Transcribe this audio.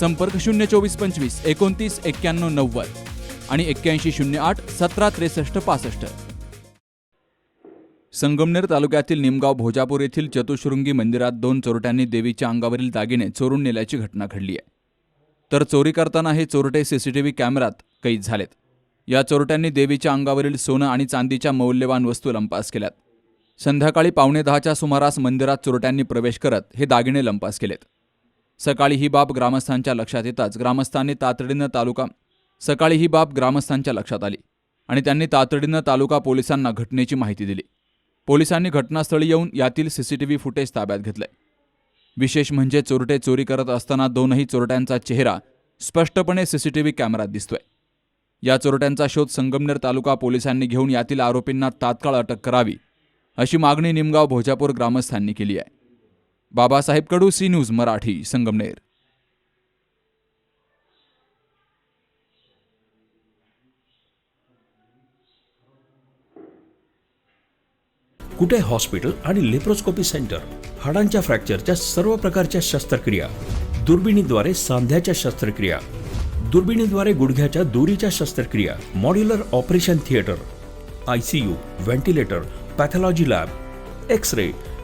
संपर्क शून्य चोवीस पंचवीस एकोणतीस एक्क्याण्णव नव्वद आणि एक्क्याऐंशी शून्य आठ सतरा त्रेसष्ट पासष्ट. संगमनेर तालुक्यातील निमगाव भोजापूर येथील चतुशृंगी मंदिरात दोन चोरट्यांनी देवीच्या अंगावरील दागिने चोरून नेल्याची घटना घडली आहे. तर चोरी करताना हे चोरटे सीसीटीव्ही कॅमेरात कैद झालेत. या चोरट्यांनी देवीच्या अंगावरील सोनं आणि चांदीच्या मौल्यवान वस्तू लंपास केल्यात. संध्याकाळी पावणे दहाच्या सुमारास मंदिरात चोरट्यांनी प्रवेश करत हे दागिने लंपास केलेत. सकाळी ही बाब ग्रामस्थांच्या लक्षात येताच ग्रामस्थांनी तातडीनं तालुका सकाळी ही बाब ग्रामस्थांच्या लक्षात आली आणि त्यांनी तातडीनं तालुका पोलिसांना घटनेची माहिती दिली. पोलिसांनी घटनास्थळी येऊन यातील सीसीटीव्ही फुटेज ताब्यात घेतलंय. विशेष म्हणजे चोरटे चोरी करत असताना दोनही चोरट्यांचा चेहरा स्पष्टपणे सीसीटीव्ही कॅमेरात दिसतोय. या चोरट्यांचा शोध संगमनेर तालुका पोलिसांनी घेऊन यातील आरोपींना तात्काळ अटक करावी अशी मागणी निमगाव भोजापूर ग्रामस्थांनी केली आहे. Babasaheb Kadu C news Marathi Sangamner. Kute hospital आणि लेप्रोस्कोपी सेंटर? हाडांच्या फ्रॅक्चरच्या सर्व प्रकारच्या शस्त्रक्रिया. दुर्बिणीद्वारे सांध्याच्या शस्त्रक्रिया. दुर्बिणीद्वारे गुडघ्याच्या दोरीच्या शस्त्रक्रिया. Modular operation theatre. I C U ventilator pathology lab. X ray